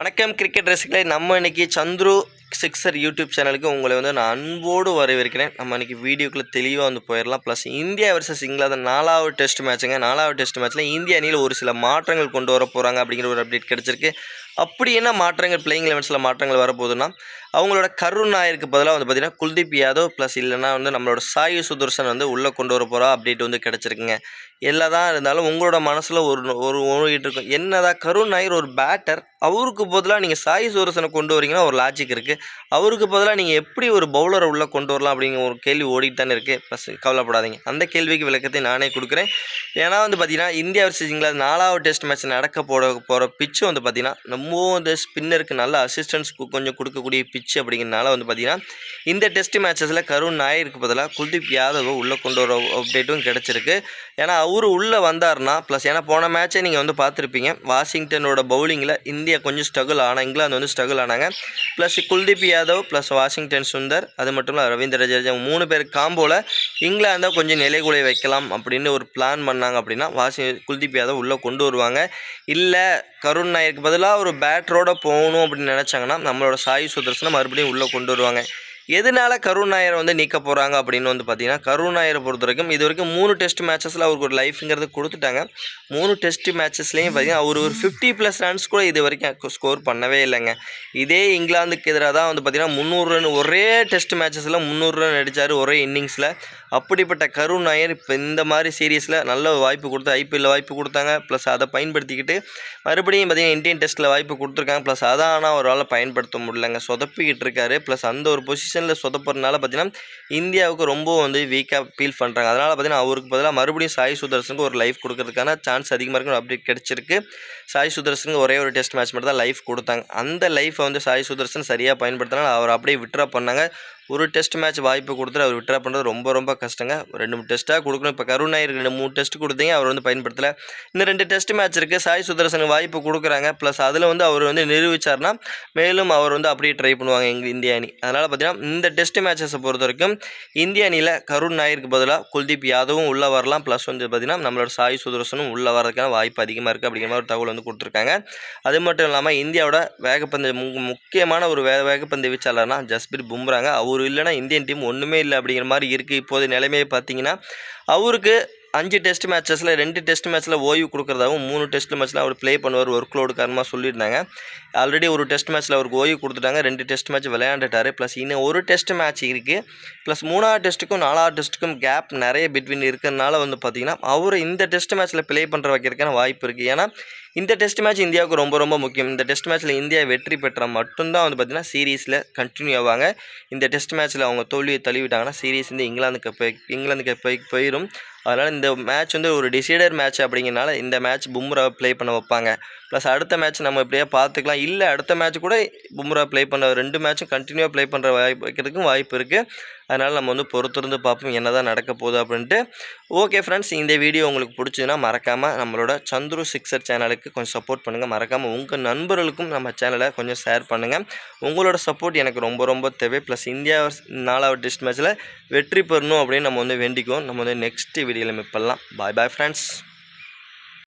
வணக்கம் கிரிக்கெட் ரசிகளை. நம்ம இன்னைக்கு சந்துரு சிக்ஸர் யூடியூப் சேனலுக்கு உங்களை வந்து நான் அன்போடு வரவேற்கிறேன். நம்ம இன்றைக்கி வீடியோக்குள்ளே தெளிவாக வந்து போயிடலாம். ப்ளஸ் இந்தியா வர்சஸ் இங்கிலாந்து. நாலாவது டெஸ்ட் மேட்சுங்க நாலாவது டெஸ்ட் மேட்ச்சில் இந்திய அணியில் ஒரு சில மாற்றங்கள் கொண்டு வர போகிறாங்க அப்படிங்கிற ஒரு அப்டேட் கிடச்சிருக்கு. அப்படி என்ன மாற்றங்கள் பிளேயிங் லெவன்ஸில் மாற்றங்கள் வரப்போகுதுன்னா அவங்களோட கருண் நாயருக்கு பதிலாக வந்து பார்த்திங்கன்னா குல்தீப் யாதவ் ப்ளஸ் இல்லைன்னா வந்து நம்மளோட சாயு சுதர்சன் வந்து உள்ளே கொண்டு வர போகிறா அப்டேட் வந்து கிடச்சிருக்குங்க. எல்லாதான் இருந்தாலும் உங்களோட மனசில் ஒரு ஒரு ஓடிட்டு இருக்கும். என்னதான் கருண் நாயர் ஒரு பேட்டர் அவருக்கு பதிலாக நீங்கள் சாய் சுதர்சனை கொண்டு வரீங்கன்னா ஒரு லாஜிக் இருக்குது அவருக்கு பதிலாக நீங்கள் எப்படி ஒரு பவுலரை உள்ளே கொண்டு வரலாம் அப்படிங்கிற ஒரு கேள்வி ஓடிட்டு தானே இருக்குது ப்ளஸ் கவலைப்படாதீங்க. அந்த கேள்விக்கு விளக்கத்தை நானே கொடுக்குறேன். ஏன்னா வந்து பார்த்திங்கன்னா இந்தியா வர்சஸ் இங்கிலாந்து நாலாவது டெஸ்ட் மேட்ச் நடக்க போட போகிற பிச்சு வந்து பார்த்தீங்கன்னா நம்ம வந்து ஸ்பின்னருக்கு நல்ல அசிஸ்டன்ஸ் கொஞ்சம் கொடுக்கக்கூடிய பிச்சு அப்படிங்கிறனால வந்து பார்த்தீங்கன்னா இந்த டெஸ்ட் மேட்சஸில் கருண் நாயருக்கு பதிலாக குல்தீப் யாதவ் உள்ளே கொண்டு வர அப்டேட்டும் கிடச்சிருக்கு. ஏன்னா அவர் உள்ளே வந்தார்னா ப்ளஸ் ஏன்னா போன மேட்சே நீங்கள் வந்து பார்த்துருப்பீங்க. வாஷிங்டனோட பவுலிங்கில் இந்தியா கொஞ்சம் ஸ்ட்ரகிள் ஆனால் இங்கிலாந்து வந்து ஸ்ட்ரகிள் ஆனாங்க. Plus Kuldeep Yadav plus Washington Sundar அது மட்டும் இல்லை ரவீந்திர ஜடேஜா மூணு பேர் காம்போவில் இங்கிலாந்தை கொஞ்சம் நிலைகுலை வைக்கலாம் அப்படின்னு ஒரு பிளான் பண்ணாங்க அப்படின்னா வாஷி குல்தீப் யாதவ் உள்ளே கொண்டு வருவாங்க. இல்லை கருண் நாயருக்கு பதிலாக ஒரு பேட்டரோட போகணும் அப்படின்னு நினச்சாங்கன்னா நம்மளோட சாய் சுதர்சனை மறுபடியும் உள்ளே கொண்டு வருவாங்க. எதனால கருண் நாயரை வந்து நீக்க போகிறாங்க அப்படின்னு வந்து பார்த்தீங்கன்னா கருண் நாயரை பொறுத்த வரைக்கும் இது வரைக்கும் மூணு டெஸ்ட் மேட்சஸில் அவருக்கு ஒரு லைஃப்ங்கிறது கொடுத்துட்டாங்க. மூணு டெஸ்ட் மேட்சஸ்லேயும் பார்த்தீங்கன்னா அவர் ஒரு ஃபிஃப்டி ப்ளஸ் ரன்ஸ் கூட இது வரைக்கும் ஸ்கோர் பண்ணவே இல்லைங்க. இதே இங்கிலாந்துக்கு எதிராக தான் வந்து பார்த்தீங்கன்னா முந்நூறு ரன் ஒரே டெஸ்ட் மேட்சஸில் முந்நூறு ரன் அடித்தார் ஒரே இன்னிங்ஸில் அப்படிப்பட்ட கருண் நாயர் இப்போ இந்த மாதிரி சீரீஸில் நல்ல வாய்ப்பு கொடுத்து ஐபிஎல்லில் வாய்ப்பு கொடுத்தாங்க. ப்ளஸ் அதை பயன்படுத்திக்கிட்டு மறுபடியும் பார்த்தீங்கன்னா இந்தியன் டெஸ்ட்டில் வாய்ப்பு கொடுத்துருக்காங்க. ப்ளஸ் அதான் ஆனால் அவரால் பயன்படுத்த முடியலங்க. சொதப்பிக்கிட்டு இருக்காரு. ப்ளஸ் அந்த ஒரு பொசிஷனில் சொதப்புறதுனால பார்த்தீங்கன்னா இந்தியாவுக்கு ரொம்ப வந்து வீக்காக ஃபீல் பண்ணுறாங்க அதனால் பார்த்தீங்கன்னா அவருக்கு பதிலாக மறுபடியும் சாய் சுதர்சனுக்கு ஒரு லைஃப் கொடுக்கறதுக்கான சான்ஸ் அதிகமாக இருக்குன்னு அப்டேட் கிடச்சிருக்கு. சாய் சுதர்சனுக்கு ஒரே ஒரு டெஸ்ட் மேட்ச் மட்டும் தான் லைஃப் கொடுத்தாங்க. அந்த லைஃப்பை வந்து சாய் சுதர்சன் சரியாக பயன்படுத்தினால அவர் அப்படியே விட்ரா பண்ணாங்க. ஒரு டெஸ்ட் மேட்ச் வாய்ப்பு கொடுத்துட்டு அவர் விட்ரா பண்ணுறது ரொம்ப ரொம்ப கஷ்டங்க. ரெண்டு மூணு டெஸ்ட்டாக கொடுக்கணும். இப்போ கருணாயிருக்கு ரெண்டு மூணு டெஸ்ட் கொடுத்தீங்க அவர் வந்து பயன்படுத்தலை. இன்னும் ரெண்டு டெஸ்ட் மேட்ச் இருக்குது சாய் சுதர்சனுக்கு வாய்ப்பு கொடுக்குறாங்க. ப்ளஸ் அதில் வந்து அவர் வந்து நிரூபிச்சார்னா மேலும் அவர் வந்து அப்படியே ட்ரை பண்ணுவாங்க எங்கள் இந்திய அணி. அதனால் பார்த்தீங்கன்னா இந்த டெஸ்ட் மேட்சஸை பொறுத்த வரைக்கும் இந்திய அணியில் கருண் நாயருக்கு பதிலாக குல்தீப் யாதவும் உள்ளே வரலாம். ப்ளஸ் வந்து பார்த்தீங்கன்னா நம்மளோட சாய் சுதர்சனும் உள்ளே வரதுக்கான வாய்ப்பு அதிகமாக இருக்குது அப்படிங்கிற மாதிரி ஒரு தகவல் வந்து கொடுத்துருக்காங்க. அது மட்டும் இல்லாமல் இந்தியாவோட வேகப்பந்து மு- முக்கியமான ஒரு வே வேகப்பந்து வீச்சாளர்னா ஜஸ்பீர் பும்ராங்க. அவர் இல்லைன்னா இந்தியன் டீம் ஒன்றுமே இல்லை அப்படிங்கிற மாதிரி இருக்குது இப்போது நிலைமையை பார்த்தீங்கன்னா அவருக்கு அஞ்சு டெஸ்ட் மேட்சஸில் ரெண்டு டெஸ்ட் மேட்ச்சில் ஓய்வு கொடுக்குறதாகவும் மூணு டெஸ்ட் மேட்ச்சில் அவர் ப்ளே பண்ணுவார் ஒர்க் லோடு காரணமாக சொல்லியிருந்தாங்க. ஆல்ரெடி ஒரு டெஸ்ட் மேட்ச்சில் அவருக்கு ஓய்வு கொடுத்துட்டாங்க ரெண்டு டெஸ்ட் மேட்ச் விளையாண்டுட்டார். ப்ளஸ் இன்னும் ஒரு டெஸ்ட் மேட்ச் இருக்குது ப்ளஸ் மூணாவது டெஸ்ட்டுக்கும் நாலாவது டெஸ்ட்டுக்கும் கேப் நிறைய பிட்வீன் இருக்கிறதுனால வந்து பார்த்தீங்கன்னா அவர் இந்த டெஸ்ட் மேட்ச்சில் ப்ளே பண்ணுற வைக்கிறதுக்கான வாய்ப்பு இருக்குது ஏன்னா இந்த டெஸ்ட் மேட்ச் இந்தியாவுக்கு ரொம்ப ரொம்ப முக்கியம். இந்த டெஸ்ட் மேட்ச்சில் இந்தியா வெற்றி பெற்றால் மட்டும்தான் வந்து பார்த்திங்கன்னா சீரீஸில் கண்டினியூ ஆவாங்க. இந்த டெஸ்ட் மேட்ச்சில் அவங்க தோல்வியை தழுவிட்டாங்கன்னா சீரீஸ் வந்து இங்கிலாந்துக்கு போய் இங்கிலாந்துக்கு போய் போயிடும் அதனால் இந்த மேட்ச் வந்து ஒரு டிசைடர் மேட்ச் அப்படிங்கிறனால இந்த மேட்ச் பும்ரா ப்ளே பண்ண வைப்பாங்க. ப்ளஸ் அடுத்த மேட்ச் நம்ம இப்படியே பார்த்துக்கலாம். இல்லை அடுத்த மேட்ச் கூட பும்ரா ப்ளே பண்ண ரெண்டு மேட்சும் கண்டினியூவாக ப்ளே பண்ணுற வாய்ப்பு வைக்கிறதுக்கும் வாய்ப்பு இருக்குது அதனால் நம்ம வந்து பொறுத்திருந்து பார்ப்போம் என்ன தான் நடக்க போகுது அப்படின்ட்டு. ஓகே ஃப்ரெண்ட்ஸ் இந்த வீடியோ உங்களுக்கு பிடிச்சதுன்னா மறக்காமல் நம்மளோட சந்துரு சிக்ஸர் சேனலுக்கு கொஞ்சம் சப்போர்ட் பண்ணுங்கள் மறக்காமல் உங்கள் நண்பர்களுக்கும் நம்ம சேனலை கொஞ்சம் ஷேர் பண்ணுங்கள் உங்களோட சப்போர்ட் எனக்கு ரொம்ப ரொம்ப தேவை. ப்ளஸ் இந்தியா நாலாவது டெஸ்ட் மேட்ச்சில் வெற்றி பெறணும் அப்படின்னு நம்ம வந்து வேண்டிக்குவோம். நம்ம வந்து நெக்ஸ்ட் வீடியோவில் மீட் பாய் பாய் ஃப்ரெண்ட்ஸ்